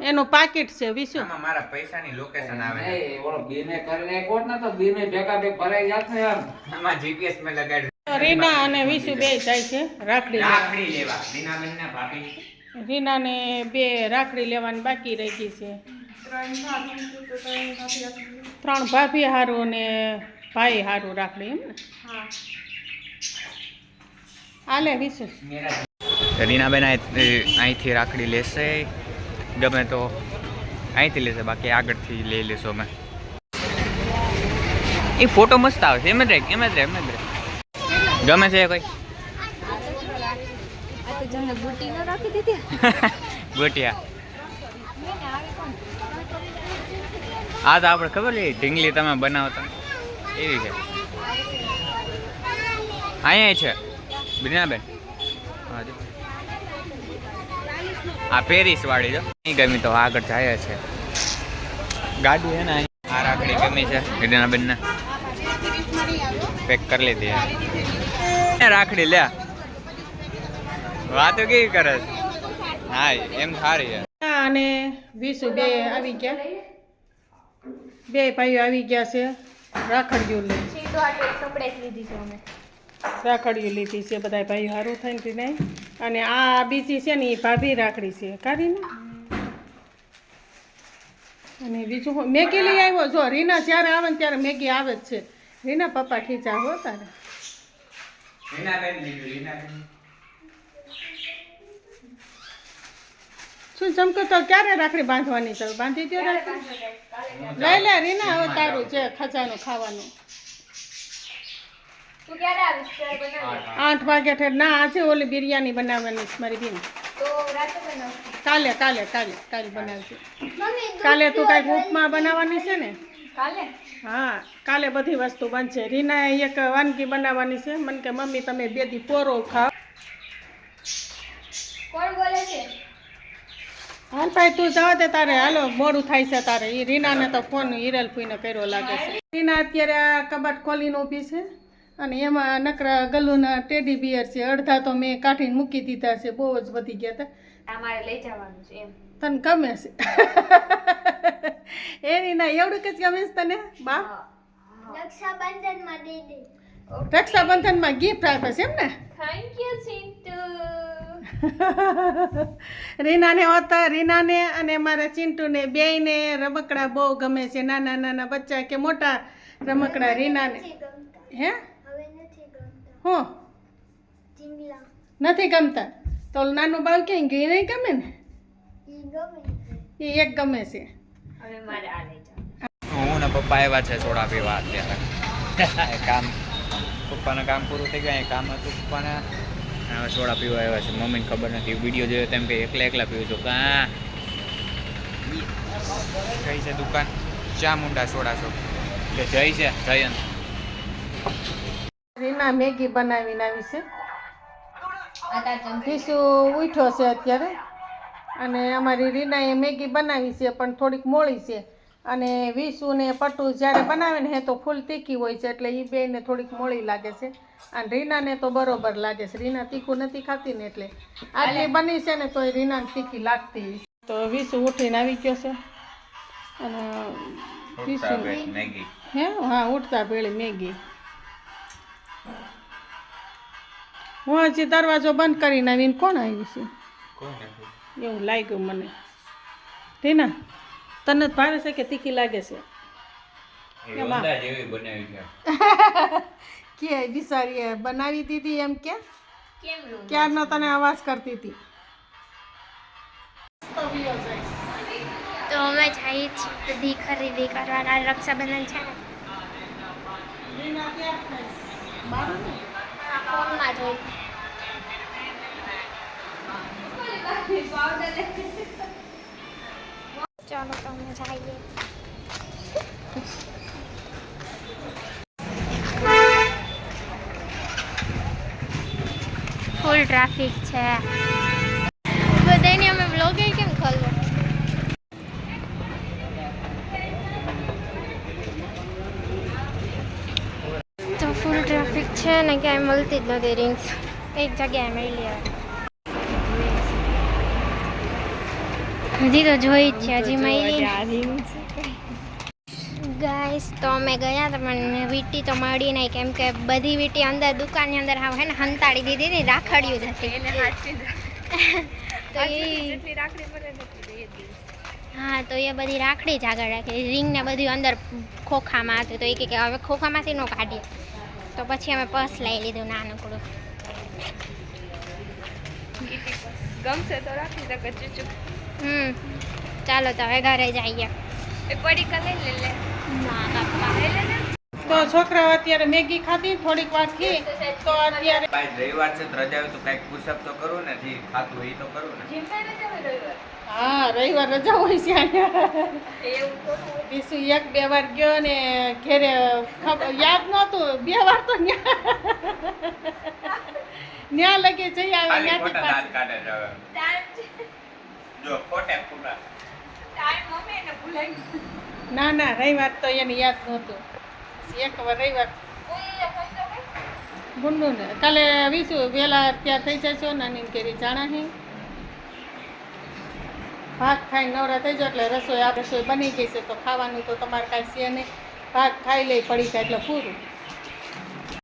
એનું પાકીટ છે વિશુ મારા પૈસાની લોકેશન આવે. ઓલો બીમે કરીને કોટ ને તો બીમે ભેગા ભેગ ભરાઈ જાત ને આમ. આમાં જીપીએસ મે લગાડી રીના અને વિશુ બે જાય છે રાખડી. રાખડી લેવા. બીનાબેન ને ભાભી. રીનાને બે રાખડી લેવાની બાકી રહી ગઈ છે. ત્રણ ભાભી હારું ને ભાઈ હારું રાખડી એમ ને? હાલે વિશુ રીનાબેન અહીંથી રાખડી લેશે. ગમે તો અહીંથી લેશે, બાકી આગળથી લઈ લેશો અમે. એ ફોટો મસ્ત આવે છે. એમ જ રહે, એમ જ રહે, એમ જ રહે. ગમે છે કોઈ? તો ગોટિયા. આ તો આપણે ખબર છે, ઢીંગલી તમે બનાવતા. એવી છે. અહીંયા છે બીનાબેન હા જો. આ પેરિસ વાળી જો. નહીં ગમી તો આગળ જાય છે. ગાડી છે ને અહીં. આ રાખડી ગમી છે બીનાબેન બેનને પેક કરી લીધી રાખડી લે વાતો કેવી કરે છે? હા એમ સારી છે અને વિશુ બે આવી ગયા. બે ભાઈઓ આવી ગયા છે. રાખડીઓ લે સીધો આટલો સંભળે લીધી છે અમે. રાખડીઓ લીધી છે બધા ભાઈ સારું થઈને પીને અને આ બીજી છે ને એ ભાભી રાખડી છે. કાઢીને? અને બીજું હું મેગી લઈ આવ્યો. જો રીના જ્યારે આવે ને ત્યારે મેગી આવે જ છે. રીના પપ્પા ખીચા હો તારે. શું ચમકો તો ક્યારે રાખડી બાંધવાની છે? બાંધી દો રાખડી. લઈ લે રીના હવે તારું છે ખજાનું ખાવાનું તું ક્યારે આવીશ ત્યારે બનાવી આઠ વાગ્યા ઠેર ના આજે ઓલી બિરયાની બનાવવાની છે મારી બેન. તો રાતે બનાવશું? કાલે કાલે કાલે કાલે બનાવજો. કાલે તું કાંઈક ઉપમા બનાવવાની છે ને? કાલે? હા કાલે બધી વસ્તુ બનશે. રીના એક વાનગી બનાવવાની છે. મને કે મમ્મી તમે બે દી પોરો ખાઓ. કોણ બોલે છે? હાલ ભાઈ તું જવા દે તારે. હાલો મોડું થાય છે તારે. એ રીનાને તો ફોન હિરલ ફૂઈને કર્યો લાગે છે. રીના અત્યારે આ કબાટ ખોલીને ઊભી છે. અને એમાં નકરા ગલુના ટેડી બિયર છે. અડધા તો મેં કાઢીને મૂકી દીધા છે. બહુ જ વધી ગયા હતા. તમારે લઈ જવાનું છે એમ. તને ગમે છે? એ રીના એવડું કે ગમે છે તને બા? રક્ષાબંધનમાં દે દે. રક્ષાબંધનમાં ગિફ્ટ આપે છે એમ ને થેન્ક યુ ચિંટુ. રીનાને હોતા રીનાને અને મારા ચિંટુને બેયને રમકડા બહુ ગમે છે. નાના નાના બચ્ચા કે મોટા રમકડા રીનાને. હે? હું. નથી ગમતા. તો નાનું બાળ ક્યાં ગયું નહીં ગમે ને? એ એક ગમે છે. હવે મારે આ લઈ જાવ હું ને પપ્પા આવ્યા છે સોડા પીવા અત્યારે. કામ પપ્પાનું કામ પૂરું થઈ ગયું કામ હતું પપ્પાને. હવે સોડા પીવા આવ્યા છે. મમ્મીને ખબર નથી. વીડિયો જોયો તેમ કે એકલા એકલા પીવું છું. કા કઈ છે દુકાન. ચા મુંડા સોડા છો. કે જય છે જયંત. રીના મેગી બનાવીને આવી છે. ટીસુ ઉઠ્યો છે અત્યારે. અને અમારી રીનાએ મેગી બનાવી છે પણ થોડીક મોળી છે. અને વીસુ ને પટ્ટુ જ્યારે બનાવે ને એ તો ફૂલ તીખી હોય છે એટલે એ બેને થોડીક મોળી લાગે છે. અને રીનાને તો બરોબર લાગે છે. રીના તીખું નથી ખાતી ને એટલે. આટલી બની છે ને તો એ રીનાને તીખી લાગતી તો વીસુ ઉઠીને આવી ગયો છે. અને વીસુ હે? હા ઉઠતા પેલી મેગી. હું હજી દરવાજો બંધ કરીને આવીને કોણ આવ્યું છે? એવું લાગ્યું મને. ટીના તને જ ભાવે છે કે તીખી લાગે છે? કે બિસારીએ બનાવી દીધી એમ કે? ક્યારનો તને અવાજ કરતી હતી? તો અમે જઈએ છીએ બધી ખરીદી કરવાના રક્ષાબંધન છે ને. ફોનમાં જોઈ ચાલો તો અમે જઈએ ફૂલ ટ્રાફિક છે બધાને અમે બ્લોગ કેમ ખોલવો તો ટ્રાફિક છે ને ક્યાંય મળતી જ નથી રિંગ્સ એક જગ્યાએ મળી આવે હજી તો જોઈ જ છે હજી મળી. ગાઈસ તો અમે ગયા હતા પણ વીટી તો મળી નહીં. કેમ કે બધી વીટી અંદર દુકાનની અંદર હાવ હે ને હંતાડી દીધી હતી રાખડ્યું જ હતી. તો એ હા તો એ બધી રાખડી જ આગળ રાખી. રિંગ ને બધું અંદર ખોખામાં હતું. તો એ કે હવે ખોખામાંથી ન કાઢીએ. તો પછી અમે પર્સ લઈ લીધું નાનકડું. ગમશે તો રાખી શકે ચૂચું. હમ ચાલો તો હવે ઘરે જઈએ. એ પડી લઈ લે લે. ના બાપા. લઈ લે ને. તો છોકરાઓ અત્યારે મેગી ખાધી થોડીક વાર ખી. તો અત્યારે ભાઈ રવિવાર છે રજા હોય તો કંઈક પુશઅપ તો કરું ને જે ખાતું હોય તો કરું ને. જીમ કઈ રજા હોય રવિવાર? હા રવિવાર રજા હોય છે અહીંયા. એવું એક બે વાર ગયો ને ઘેરે યાદ નહોતું બે વાર તો ન્યા ન્યા લગે જઈ આવે ત્યાંથી પાછી. જો ખોટે પૂરા ટાઈમ ભૂલાઈ ના ના રવિવાર તો એને યાદ નહોતું. એક વાર રવિવાર કઈ ને કાલે વિશુ વહેલા તૈયાર થઈ જશો. નાની કેરી જાણા હી. ભાત ખાઈને નવરા થઈ જાય એટલે રસોઈ આ રસોઈ બની ગઈ છે. તો ખાવાનું તો તમારે કાંઈ છે નહીં. ભાત ખાઈ લઈ પડી જાય એટલે પૂરું.